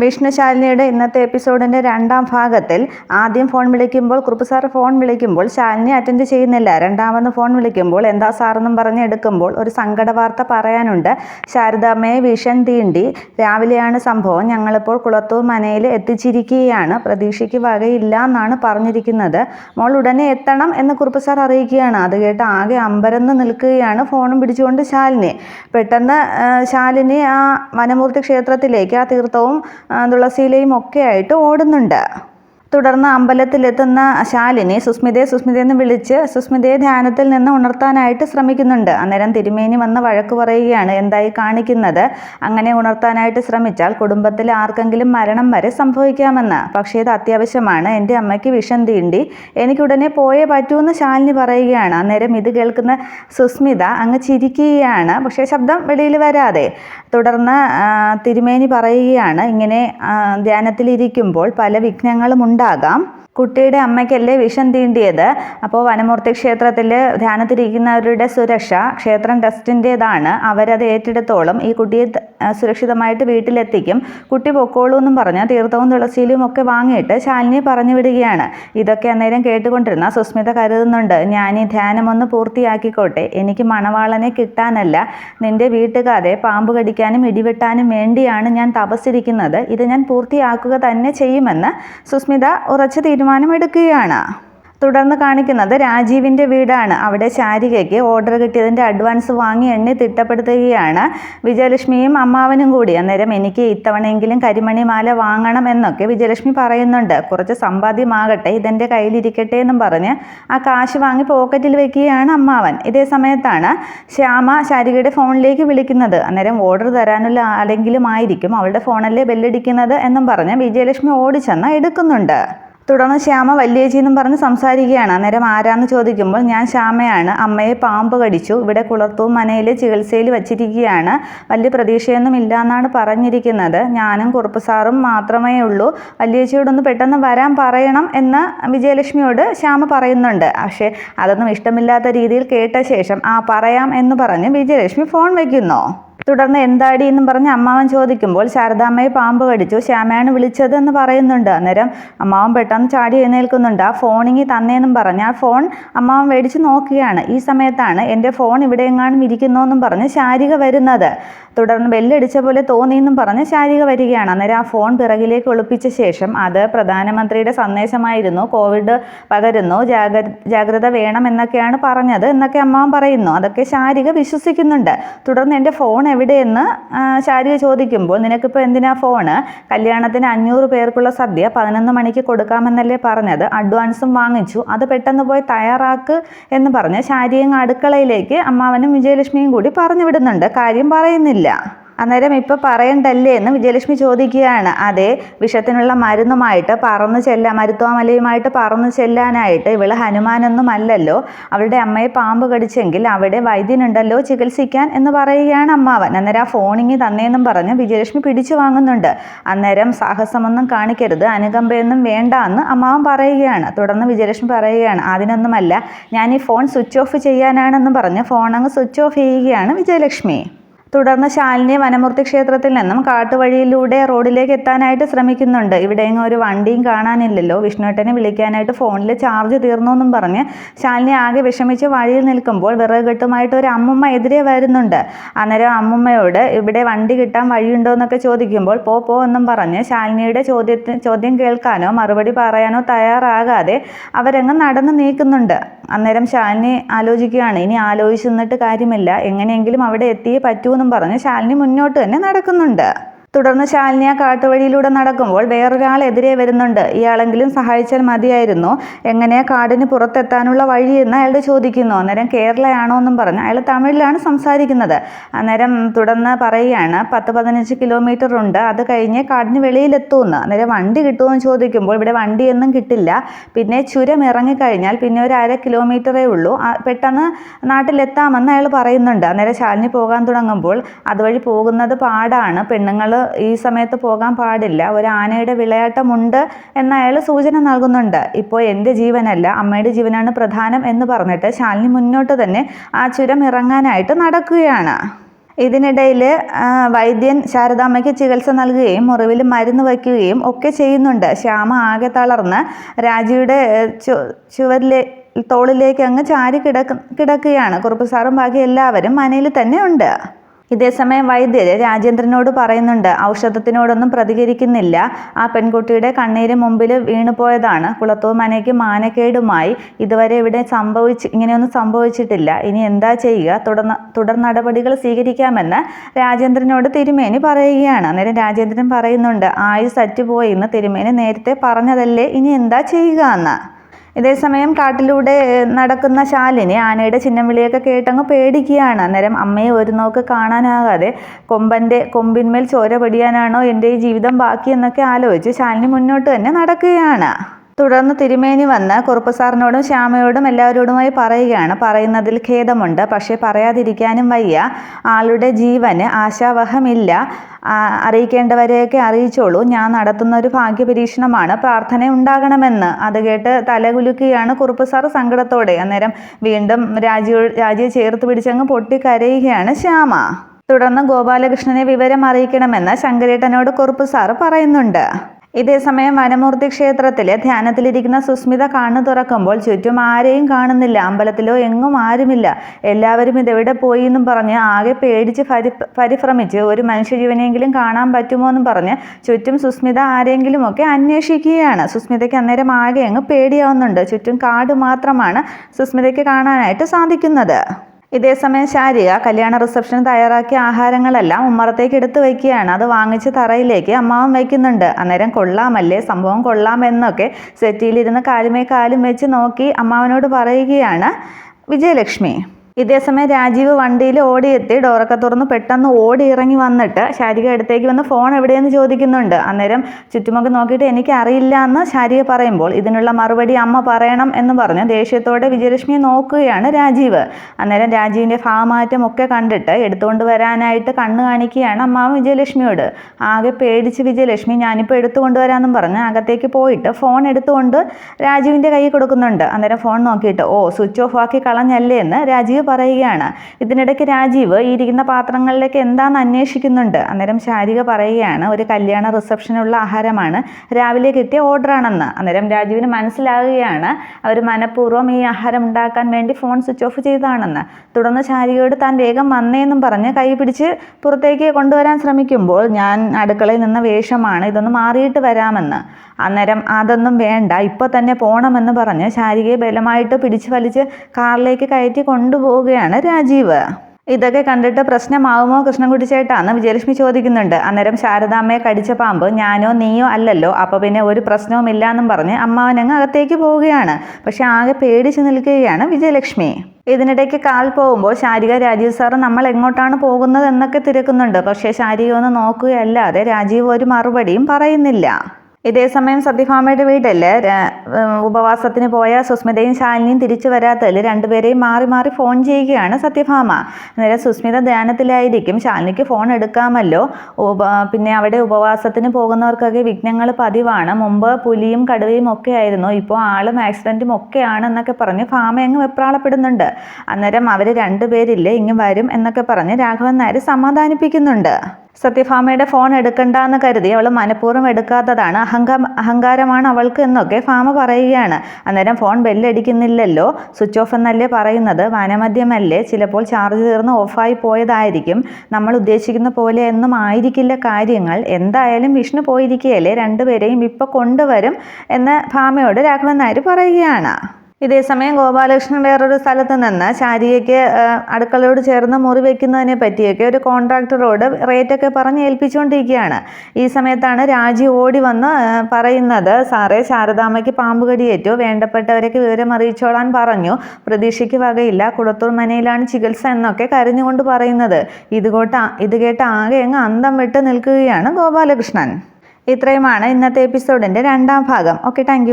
വിഷ്ണുശാലിനിയുടെ ഇന്നത്തെ എപ്പിസോഡിന്റെ രണ്ടാം ഭാഗത്തിൽ ആദ്യം ഫോൺ വിളിക്കുമ്പോൾ കുറുപ്പ് സാർ ഫോൺ വിളിക്കുമ്പോൾ ശാലിനി അറ്റൻഡ് ചെയ്യുന്നില്ല. രണ്ടാമത് ഫോൺ വിളിക്കുമ്പോൾ എന്താ സാറെന്നും പറഞ്ഞ് എടുക്കുമ്പോൾ ഒരു സങ്കട വാർത്ത പറയാനുണ്ട്. ശാരദാമ്മയെ വിഷൻ തീണ്ടി രാവിലെയാണ് സംഭവം. ഞങ്ങളിപ്പോൾ കുളത്തൂർ മനയിൽ എത്തിച്ചിരിക്കുകയാണ്. പ്രതീക്ഷയ്ക്ക് വകയില്ല എന്നാണ് പറഞ്ഞിരിക്കുന്നത്. മോൾ ഉടനെ എത്തണം എന്ന് കുറുപ്പ് സാർ അറിയിക്കുകയാണ്. അത് കേട്ട് ആകെ അമ്പരന്ന് നിൽക്കുകയാണ് ഫോണും പിടിച്ചുകൊണ്ട് ശാലിനി. പെട്ടെന്ന് ശാലിനി ആ വനമൂർത്തി ക്ഷേത്രത്തിലേക്ക് ആ തീർത്ഥവും തുളസിയിലയും ഒക്കെ ആയിട്ട് ഓടുന്നുണ്ട്. തുടർന്ന് അമ്പലത്തിലെത്തുന്ന ശാലിനി സുസ്മിതയെ എന്ന് വിളിച്ച് സുസ്മിതയെ ധ്യാനത്തിൽ നിന്ന് ഉണർത്താനായിട്ട് ശ്രമിക്കുന്നുണ്ട്. അന്നേരം തിരുമേനി വന്ന് വഴക്ക് പറയുകയാണ് എന്തായി കാണിക്കുന്നത്? അങ്ങനെ ഉണർത്താനായിട്ട് ശ്രമിച്ചാൽ കുടുംബത്തിൽ ആർക്കെങ്കിലും മരണം വരെ സംഭവിക്കാമെന്ന്. പക്ഷേ ഇത് അത്യാവശ്യമാണ്. എന്റെ അമ്മയ്ക്ക് വിഷം തീണ്ടി. എനിക്കുടനെ പോയേ പറ്റൂ എന്ന് ശാലിനി പറയുകയാണ്. അന്നേരം ഇത് കേൾക്കുന്ന സുസ്മിത അങ്ങ് ചിരിക്കുകയാണ് പക്ഷേ ശബ്ദം വെളിയിൽ വരാതെ. തുടർന്ന് തിരുമേനി പറയുകയാണ് ഇങ്ങനെ ധ്യാനത്തിലിരിക്കുമ്പോൾ പല വിഘ്നങ്ങളും ഉണ്ടാകാം. കുട്ടിയുടെ അമ്മയ്ക്കല്ലേ വിഷം തീണ്ടിയത്? അപ്പോൾ വനമൂർത്തി ക്ഷേത്രത്തിൽ ധ്യാനത്തിരിക്കുന്നവരുടെ സുരക്ഷ ക്ഷേത്രം ട്രസ്റ്റിന്റേതാണ് അവരത് ഏറ്റെടുത്തോളും. ഈ കുട്ടിയെ സുരക്ഷിതമായിട്ട് വീട്ടിലെത്തിക്കും. കുട്ടി പൊക്കോളൂ എന്നും പറഞ്ഞ് തീർത്ഥവും തുളസിയിലും ഒക്കെ വാങ്ങിയിട്ട് ശാലിനി പറഞ്ഞു വിടുകയാണ്. ഇതൊക്കെ അന്നേരം കേട്ടുകൊണ്ടിരുന്ന സുസ്മിത കരുതുന്നുണ്ട്. ഞാൻ ഈ ധ്യാനം ഒന്ന് പൂർത്തിയാക്കിക്കോട്ടെ. എനിക്ക് മണവാളനെ കിട്ടാനല്ല. നിന്റെ വീട്ടുകാരെ പാമ്പ് കടിക്കാനും ഇടിവെട്ടാനും വേണ്ടിയാണ് ഞാൻ തപസ്സിരിക്കുന്നത്. ഇത് ഞാൻ പൂർത്തിയാക്കുക തന്നെ ചെയ്യുമെന്ന് സുസ്മിത ഉറച്ച തീരുമാനമെടുക്കുകയാണ്. തുടർന്ന് കാണിക്കുന്നത് രാജീവിന്റെ വീടാണ്. അവിടെ ശാരികയ്ക്ക് ഓർഡർ കിട്ടിയതിന്റെ അഡ്വാൻസ് വാങ്ങി എണ്ണി തിട്ടപ്പെടുത്തുകയാണ് വിജയലക്ഷ്മിയും അമ്മാവനും കൂടി. അന്നേരം എനിക്ക് ഇത്തവണയെങ്കിലും കരിമണി മാല വാങ്ങണം എന്നൊക്കെ വിജയലക്ഷ്മി പറയുന്നുണ്ട്. കുറച്ച് സമ്പാദ്യമാകട്ടെ ഇതെന്റെ കയ്യിലിരിക്കട്ടെ എന്നും പറഞ്ഞ് ആ കാശ് വാങ്ങി പോക്കറ്റിൽ വെക്കുകയാണ് അമ്മാവൻ. ഇതേ സമയത്താണ് ശ്യാമ ശാരികയുടെ ഫോണിലേക്ക് വിളിക്കുന്നത്. അന്നേരം ഓർഡർ തരാനുള്ള ആരെങ്കിലും ആയിരിക്കും അവളുടെ ഫോണല്ലേ ബെല്ലടിക്കുന്നത് എന്നും പറഞ്ഞ് വിജയലക്ഷ്മി ഓടിച്ചെന്ന് എടുക്കുന്നുണ്ട്. തുടർന്ന് ശ്യാമ വല്യേച്ചി എന്നും പറഞ്ഞ് സംസാരിക്കുകയാണ്. അന്നേരം ആരാന്ന് ചോദിക്കുമ്പോൾ ഞാൻ ശ്യാമയാണ്. അമ്മയെ പാമ്പ് കടിച്ചു. ഇവിടെ കുളത്തൂർ മനയിൽ ചികിത്സയിൽ വച്ചിരിക്കുകയാണ്. വലിയ പ്രതീക്ഷയൊന്നും ഇല്ല എന്നാണ് പറഞ്ഞിരിക്കുന്നത്. ഞാനും കുറുപ്പ് സാറും മാത്രമേ ഉള്ളൂ. വല്യേച്ചിയോടൊന്ന് പെട്ടെന്ന് വരാൻ പറയണം എന്ന് വിജയലക്ഷ്മിയോട് ശ്യാമ പറയുന്നുണ്ട്. പക്ഷേ അതൊന്നും ഇഷ്ടമില്ലാത്ത രീതിയിൽ കേട്ട ശേഷം ആ പറയാം എന്ന് പറഞ്ഞ് വിജയലക്ഷ്മി ഫോൺ വയ്ക്കുന്നു തുടർന്ന് എന്താടി എന്നും പറഞ്ഞ് അമ്മാവൻ ചോദിക്കുമ്പോൾ ശാരദാമ്മയെ പാമ്പ് കടിച്ചു ശ്യാമയാണ് വിളിച്ചത് എന്ന് പറയുന്നുണ്ട്. അന്നേരം അമ്മാവൻ പെട്ടെന്ന് ചാടി എഴുന്നേൽക്കുന്നുണ്ട്. ആ ഫോണിങ്ങി തന്നേന്നും പറഞ്ഞ് ആ ഫോൺ അമ്മാവൻ മേടിച്ച് നോക്കുകയാണ്. ഈ സമയത്താണ് എന്റെ ഫോൺ ഇവിടെ എങ്ങാനും ഇരിക്കുന്നു എന്നും പറഞ്ഞ് ശാരിക വരുന്നത്. തുടർന്ന് ബെല്ലടിച്ച പോലെ തോന്നിയെന്നും പറഞ്ഞ് ശാരിക വരികയാണ്. അന്നേരം ആ ഫോൺ പിറകിലേക്ക് ഒളിപ്പിച്ച ശേഷം അത് പ്രധാനമന്ത്രിയുടെ സന്ദേശമായിരുന്നു. കോവിഡ് പകരുന്നു ജാഗ്ര ജാഗ്രത വേണം എന്നൊക്കെയാണ് പറഞ്ഞത് എന്നൊക്കെ അമ്മാവൻ പറയുന്നു. അതൊക്കെ ശാരിക വിശ്വസിക്കുന്നുണ്ട്. തുടർന്ന് എന്റെ ഫോൺ എവിടെയെന്ന് ശാരിക ചോദിക്കുമ്പോൾ നിനക്കിപ്പോൾ എന്തിനാ ഫോണ് കല്യാണത്തിന് അഞ്ഞൂറ് പേർക്കുള്ള സദ്യ പതിനൊന്ന് മണിക്ക് കൊടുക്കാമെന്നല്ലേ പറഞ്ഞത്. അഡ്വാൻസും വാങ്ങിച്ചു. അത് പെട്ടെന്ന് പോയി തയ്യാറാക്ക് എന്ന് പറഞ്ഞ് ശാരിയും അടുക്കളയിലേക്ക് അമ്മാവനും വിജയലക്ഷ്മിയും കൂടി പറഞ്ഞു വിടുന്നുണ്ട്. കാര്യം പറയുന്നില്ല. അന്നേരം ഇപ്പോൾ പറയണ്ടല്ലേ എന്ന് വിജയലക്ഷ്മി ചോദിക്കുകയാണ്. അതെ വിഷത്തിനുള്ള മരുന്നുമായിട്ട് പറന്നു ചെല്ലാൻ മരുത്വാമലയുമായിട്ട് പറന്നു ചെല്ലാനായിട്ട് ഇവൾ ഹനുമാനൊന്നും അല്ലല്ലോ അവളുടെ അമ്മയെ പാമ്പ് കടിച്ചെങ്കിൽ അവിടെ വൈദ്യനുണ്ടല്ലോ ചികിത്സിക്കാൻ എന്ന് പറയുകയാണ് അമ്മാവൻ. അന്നേരം ആ ഫോണിങ്ങി തന്നേന്നും പറഞ്ഞ് വിജയലക്ഷ്മി പിടിച്ചു വാങ്ങുന്നുണ്ട്. അന്നേരം സാഹസമൊന്നും കാണിക്കരുത് അനുകമ്പയൊന്നും വേണ്ട എന്ന് അമ്മാവൻ പറയുകയാണ്. തുടർന്ന് വിജയലക്ഷ്മി പറയുകയാണ് അതിനൊന്നുമല്ല ഞാൻ ഈ ഫോൺ സ്വിച്ച് ഓഫ് ചെയ്യാനാണെന്ന് പറഞ്ഞ് ഫോൺ അങ്ങ് സ്വിച്ച് ഓഫ് ചെയ്യുകയാണ് വിജയലക്ഷ്മി. തുടർന്ന് ശാലിനി വനമൂർത്തി ക്ഷേത്രത്തിൽ നിന്നും കാട്ടുവഴിയിലൂടെ റോഡിലേക്ക് എത്താനായിട്ട് ശ്രമിക്കുന്നുണ്ട്. ഇവിടെ എങ്ങും ഒരു വണ്ടിയും കാണാനില്ലല്ലോ. വിഷ്ണുവേട്ടനെ വിളിക്കാനായിട്ട് ഫോണിൽ ചാർജ് തീർന്നു എന്നും പറഞ്ഞ് ശാലിനി ആകെ വിഷമിച്ച് വഴിയിൽ നിൽക്കുമ്പോൾ വിറകെട്ടുമായിട്ട് ഒരു അമ്മമ്മ എതിരെ വരുന്നുണ്ട്. അന്നേരം അമ്മമ്മയോട് ഇവിടെ വണ്ടി കിട്ടാൻ വഴിയുണ്ടോ? എന്നൊക്കെ ചോദിക്കുമ്പോൾ പോ പോ എന്നും പറഞ്ഞ് ശാലിനിയുടെ ചോദ്യത്തിന് ചോദ്യം കേൾക്കാനോ മറുപടി പറയാനോ തയ്യാറാകാതെ അവരങ്ങ് നടന്നു നീക്കുന്നുണ്ട്. അന്നേരം ശാലിനി ആലോചിക്കുകയാണ്. ഇനി ആലോചിച്ചു നിന്നിട്ട് കാര്യമില്ല. എങ്ങനെയെങ്കിലും അവിടെ എത്തിയേ പറ്റൂ എന്നും പറഞ്ഞ് ശാലിനി മുന്നോട്ട് തന്നെ നടക്കുന്നുണ്ട്. തുടർന്ന് ശാലിനി ആ കാട്ടുവഴിയിലൂടെ നടക്കുമ്പോൾ വേറൊരാൾ എതിരെ വരുന്നുണ്ട്. ഇയാളെങ്കിലും സഹായിച്ചാൽ മതിയായിരുന്നു. എങ്ങനെയാ കാടിന് പുറത്തെത്താനുള്ള വഴി എന്ന് അയാളോട് ചോദിക്കുന്നു. അന്നേരം കേരളയാണോ എന്നും പറഞ്ഞു. അയാൾ തമിഴിലാണ് സംസാരിക്കുന്നത്. അന്നേരം തുടർന്ന് പറയുകയാണ് പത്ത് പതിനഞ്ച് കിലോമീറ്റർ ഉണ്ട്. അത് കഴിഞ്ഞ് കാടിന് വെളിയിലെത്തുമെന്ന് അന്നേരം വണ്ടി കിട്ടുമെന്ന് ചോദിക്കുമ്പോൾ ഇവിടെ വണ്ടിയൊന്നും കിട്ടില്ല. പിന്നെ ചുരം ഇറങ്ങിക്കഴിഞ്ഞാൽ പിന്നെ ഒരു അര കിലോമീറ്ററേ ഉള്ളൂ. പെട്ടെന്ന് നാട്ടിലെത്താമെന്ന് അയാൾ പറയുന്നുണ്ട്. അന്നേരം ശാലിനി പോകാൻ തുടങ്ങുമ്പോൾ അതുവഴി പോകുന്നത് പാടാണ്. പെണ്ണുങ്ങൾ ഈ സമയത്ത് പോകാൻ പാടില്ല. ഒരു ആനയുടെ വിളയാട്ടമുണ്ട് എന്ന് അയാൾ സൂചന നൽകുന്നുണ്ട്. ഇപ്പോൾ എന്റെ ജീവനല്ല അമ്മയുടെ ജീവനാണ് പ്രധാനം എന്ന് പറഞ്ഞിട്ട് ശാലിനി മുന്നോട്ട് തന്നെ ആ ചുരം ഇറങ്ങാനായിട്ട് നടക്കുകയാണ്. ഇതിനിടയിൽ വൈദ്യൻ ശാരദാമ്മയ്ക്ക് ചികിത്സ നൽകുകയും മുറിവിൽ മരുന്ന് വയ്ക്കുകയും ഒക്കെ ചെയ്യുന്നുണ്ട്. ശ്യാമ ആകെ തളർന്ന് രാജിയുടെ ചുവരിലെ തോളിലേക്ക് അങ്ങ് ചാരി കിടക്ക കിടക്കുകയാണ്. കുറുപ്പ് സാറും ബാക്കി എല്ലാവരും മനയിൽ തന്നെ ഉണ്ട്. ഇതേസമയം വൈദ്യര് രാജേന്ദ്രനോട് പറയുന്നുണ്ട് ഔഷധത്തിനോടൊന്നും പ്രതികരിക്കുന്നില്ല. ആ പെൺകുട്ടിയുടെ കണ്ണീര് മുമ്പിൽ വീണുപോയതാണ്. കുളത്തൂർ മനയ്ക്ക് മാനക്കേടുമായി. ഇതുവരെ ഇവിടെ സംഭവിച്ച് ഇങ്ങനെയൊന്നും സംഭവിച്ചിട്ടില്ല. ഇനി എന്താ ചെയ്യുക? തുടർ തുടർ നടപടികൾ സ്വീകരിക്കാമെന്ന് രാജേന്ദ്രനോട് തിരുമേനി പറയുകയാണ്. അന്നേരം രാജേന്ദ്രൻ പറയുന്നുണ്ട് ആയുസ് അറ്റുപോയി എന്ന് തിരുമേനി നേരത്തെ പറഞ്ഞതല്ലേ? ഇനി എന്താ ചെയ്യുക എന്ന്. ഇതേസമയം കാട്ടിലൂടെ നടക്കുന്ന ശാലിനി ആനയുടെ ചിഹ്നം വിളിയൊക്കെ കേട്ടങ്ങ് പേടിക്കുകയാണ്. അന്നേരം അമ്മയെ ഒരു നോക്ക് കാണാനാകാതെ കൊമ്പന്റെ കൊമ്പിന്മേൽ ചോര പടിയാനാണോ എന്റെ ഈ ജീവിതം ബാക്കി എന്നൊക്കെ ആലോചിച്ച് ശാലിനി മുന്നോട്ട് തന്നെ നടക്കുകയാണ്. തുടർന്ന് തിരുമേനി വന്ന് കുറുപ്പ് സാറിനോടും ശ്യാമയോടും എല്ലാവരോടുമായി പറയുകയാണ്. പറയുന്നതിൽ ഖേദമുണ്ട്. പക്ഷേ പറയാതിരിക്കാനും വയ്യ. ആളുടെ ജീവന് ആശാവഹമില്ല. അറിയിക്കേണ്ടവരെയൊക്കെ അറിയിച്ചോളൂ. ഞാൻ നടത്തുന്ന ഒരു ഭാഗ്യപരീക്ഷണമാണ്. പ്രാർത്ഥന ഉണ്ടാകണമെന്ന് അത് കേട്ട് തലകുലുക്കുകയാണ് കുറുപ്പ് സാർ സങ്കടത്തോടെ. അന്നേരം വീണ്ടും രാജിയോ രാജിയെ ചേർത്ത് പിടിച്ചങ്ങ് പൊട്ടിക്കരയുകയാണ് ശ്യാമ. തുടർന്ന് ഗോപാലകൃഷ്ണനെ വിവരം അറിയിക്കണമെന്ന് ശങ്കരേട്ടനോട് കുറുപ്പ് സാറ് പറയുന്നുണ്ട്. ഇതേസമയം വനമൂർത്തി ക്ഷേത്രത്തിലെ ധ്യാനത്തിലിരിക്കുന്ന സുസ്മിത കണ്ണു തുറക്കുമ്പോൾ ചുറ്റും ആരെയും കാണുന്നില്ല. അമ്പലത്തിലോ എങ്ങും ആരുമില്ല. എല്ലാവരും ഇതെവിടെ പോയി എന്നും പറഞ്ഞ് ആകെ പേടിച്ച് പരി പരിഭ്രമിച്ച് ഒരു മനുഷ്യജീവനെങ്കിലും കാണാൻ പറ്റുമോ എന്നും പറഞ്ഞ് ചുറ്റും സുസ്മിത ആരെങ്കിലും ഒക്കെ അന്വേഷിക്കുകയാണ്. സുസ്മിതയ്ക്ക് അന്നേരം ആകെ അങ്ങ് പേടിയാവുന്നുണ്ട്. ചുറ്റും കാട് മാത്രമാണ് സുസ്മിതയ്ക്ക് കാണാനായിട്ട് സാധിക്കുന്നത്. ഇതേസമയം ശാരിക കല്യാണ റിസപ്ഷന് തയ്യാറാക്കിയ ആഹാരങ്ങളെല്ലാം ഉമ്മറത്തേക്ക് എടുത്തു വയ്ക്കുകയാണ്. അത് വാങ്ങിച്ച് തറയിലേക്ക് അമ്മാവൻ വയ്ക്കുന്നുണ്ട്. അന്നേരം കൊള്ളാമല്ലേ? സംഭവം കൊള്ളാമെന്നൊക്കെ സെറ്റിയിലിരുന്ന് കാലുമേ കാലും വെച്ച് നോക്കി അമ്മാവനോട് പറയുകയാണ് വിജയലക്ഷ്മി. ഇതേസമയം രാജീവ് വണ്ടിയിൽ ഓടിയെത്തി ഡോറൊക്കെ തുറന്ന് പെട്ടെന്ന് ഓടി ഇറങ്ങി വന്നിട്ട് ശാരിക അടുത്തേക്ക് വന്ന് ഫോൺ എവിടെയെന്ന് ചോദിക്കുന്നുണ്ട്. അന്നേരം ചുറ്റുമൊക്കെ നോക്കിയിട്ട് എനിക്ക് അറിയില്ല എന്ന് ശാരിക പറയുമ്പോൾ ഇതിനുള്ള മറുപടി അമ്മ പറയണം എന്ന് പറഞ്ഞ്. ദേഷ്യത്തോടെ വിജയലക്ഷ്മിയെ നോക്കുകയാണ് രാജീവ്. അന്നേരം രാജീവിന്റെ ഭാവമാറ്റം ഒക്കെ കണ്ടിട്ട് എടുത്തുകൊണ്ട് വരാനായിട്ട് കണ്ണു കാണിക്കുകയാണ് അമ്മാവൻ വിജയലക്ഷ്മിയോട്. ആകെ പേടിച്ച് വിജയലക്ഷ്മി ഞാനിപ്പോൾ എടുത്തുകൊണ്ട് വരാമെന്നും പറഞ്ഞ് അകത്തേക്ക് പോയിട്ട് ഫോൺ എടുത്തുകൊണ്ട് രാജീവിന്റെ കൈ കൊടുക്കുന്നുണ്ട്. അന്നേരം ഫോൺ നോക്കിയിട്ട് ഓ സ്വിച്ച് ഓഫ് ആക്കി കളഞ്ഞല്ലേ? എന്ന് രാജീവ് പറയുകയാണ്. ഇതിനിടയ്ക്ക് രാജീവ് ഈ ഇരിക്കുന്ന പാത്രങ്ങളിലേക്ക് എന്താണെന്ന് അന്വേഷിക്കുന്നുണ്ട്. അന്നേരം ശാരിക പറയുകയാണ് ഒരു കല്യാണ റിസപ്ഷനുള്ള ആഹാരമാണ് രാവിലെ കിട്ടിയ ഓർഡറാണെന്ന്. അന്നേരം രാജീവിന് മനസ്സിലാകുകയാണ് അവർ മനഃപൂർവം ഈ ആഹാരം ഉണ്ടാക്കാൻ വേണ്ടി ഫോൺ സ്വിച്ച് ഓഫ് ചെയ്താണെന്ന് തുടർന്ന് ശാരികയോട് താൻ വേഗം വന്നേന്നും പറഞ്ഞ് കൈ പിടിച്ച് പുറത്തേക്ക് കൊണ്ടുവരാൻ ശ്രമിക്കുമ്പോൾ ഞാൻ അടുക്കളയിൽ നിന്ന വേഷമാണ് ഇതൊന്ന് മാറിയിട്ട് വരാമെന്ന്. അന്നേരം അതൊന്നും വേണ്ട ഇപ്പോൾ തന്നെ പോകണമെന്ന് പറഞ്ഞ് ശാരികയെ ബലമായിട്ട് പിടിച്ചു വലിച്ച് കാറിലേക്ക് കയറ്റി കൊണ്ടുപോവുകയാണ് രാജീവ്. ഇതൊക്കെ കണ്ടിട്ട് പ്രശ്നമാവുമോ? കൃഷ്ണൻകുട്ടി ചേട്ടാന്ന് വിജയലക്ഷ്മി ചോദിക്കുന്നുണ്ട്. അന്നേരം ശാരദാമ്മയെ കടിച്ച പാമ്പ് ഞാനോ നീയോ അല്ലല്ലോ. അപ്പോൾ പിന്നെ ഒരു പ്രശ്നവും ഇല്ലാന്നും പറഞ്ഞ് അമ്മാവനങ്ങ് അകത്തേക്ക് പോവുകയാണ്. പക്ഷെ ആകെ പേടിച്ച് നിൽക്കുകയാണ് വിജയലക്ഷ്മി. ഇതിനിടയ്ക്ക് കാൽ പോകുമ്പോൾ ശാരിക രാജീവ് സാറ് നമ്മൾ എങ്ങോട്ടാണ് പോകുന്നത് എന്നൊക്കെ തിരക്കുന്നുണ്ട്. പക്ഷേ ശാരിക ഒന്ന് നോക്കുകയല്ലാതെ രാജീവ് ഒരു മറുപടിയും പറയുന്നില്ല. ഇതേസമയം സത്യഭാമയുടെ വീട്ടിൽ ഉപവാസത്തിന് പോയ സുസ്മിതയും ശാലിനിയും തിരിച്ചു വരാത്തതിൽ രണ്ടുപേരെയും മാറി മാറി ഫോൺ ചെയ്യുകയാണ് സത്യഭാമ. അന്നേരം സുസ്മിത ധ്യാനത്തിലായിരിക്കും. ശാലിനിക്ക് ഫോൺ എടുക്കാമല്ലോ. ഉപ പിന്നെ അവിടെ ഉപവാസത്തിന് പോകുന്നവർക്കൊക്കെ വിഘ്നങ്ങൾ പതിവാണ്. മുമ്പ് പുലിയും കടുവയും ഒക്കെ ആയിരുന്നു. ഇപ്പോൾ ആളും ആക്സിഡന്റും ഒക്കെയാണ് എന്നൊക്കെ പറഞ്ഞ് ഭാമ അങ്ങ് വെപ്രാളപ്പെടുന്നുണ്ട്. അന്നേരം അവർ രണ്ടുപേരില്ലേ ഇങ്ങ് വരും എന്നൊക്കെ പറഞ്ഞ് രാഘവൻ നായർ സമാധാനിപ്പിക്കുന്നുണ്ട്. സത്യഭാമയുടെ ഫോൺ എടുക്കണ്ട എന്ന് കരുതി അവൾ മനഃപൂർവം എടുക്കാത്തതാണ്. അഹങ്കാ അഹങ്കാരമാണ് അവൾക്ക് എന്നൊക്കെ ഫാമ പറയുകയാണ്. അന്നേരം ഫോൺ ബെല്ലടിക്കുന്നില്ലല്ലോ. സ്വിച്ച് ഓഫ് എന്നല്ലേ പറയുന്നത്? വനമദ്യമല്ലേ ചിലപ്പോൾ ചാർജ് തീർന്ന് ഓഫായി പോയതായിരിക്കും. നമ്മൾ ഉദ്ദേശിക്കുന്ന പോലെ ഒന്നും ആയിരിക്കില്ല കാര്യങ്ങൾ. എന്തായാലും വിഷ്ണു പോയിരിക്കുകയല്ലേ? രണ്ടുപേരെയും ഇപ്പോൾ കൊണ്ടുവരും എന്ന് ഫാമയോട് രാഘവൻ നായർ പറയുകയാണ്. ഇതേസമയം ഗോപാലകൃഷ്ണൻ വേറൊരു സ്ഥലത്ത് നിന്ന് ശാരികയ്ക്ക് ആ, അടുക്കളയോട് ചേർന്ന് മുറി വെക്കുന്നതിനെ പറ്റിയൊക്കെ ഒരു കോൺട്രാക്ടറോട് റേറ്റൊക്കെ പറഞ്ഞ് ഏൽപ്പിച്ചുകൊണ്ടിരിക്കുകയാണ് ഈ സമയത്താണ് രാജി ഓടി വന്ന് പറയുന്നത് സാറേ ശാരദാമ്മയ്ക്ക് പാമ്പ് കടിയേറ്റു. വേണ്ടപ്പെട്ടവരൊക്കെ വിവരം അറിയിച്ചോളാൻ പറഞ്ഞു. പ്രതീക്ഷയ്ക്ക് വകയില്ല. കുളത്തൂർ മനയിലാണ് ചികിത്സ എന്നൊക്കെ കരഞ്ഞുകൊണ്ട് പറയുന്നത്. ഇതുകൊട്ട് ഇത് കേട്ട് ആകെ അങ്ങ് അന്തം വിട്ട് നിൽക്കുകയാണ് ഗോപാലകൃഷ്ണൻ. ഇത്രയുമാണ് ഇന്നത്തെ എപ്പിസോഡിന്റെ രണ്ടാം ഭാഗം. Okay thank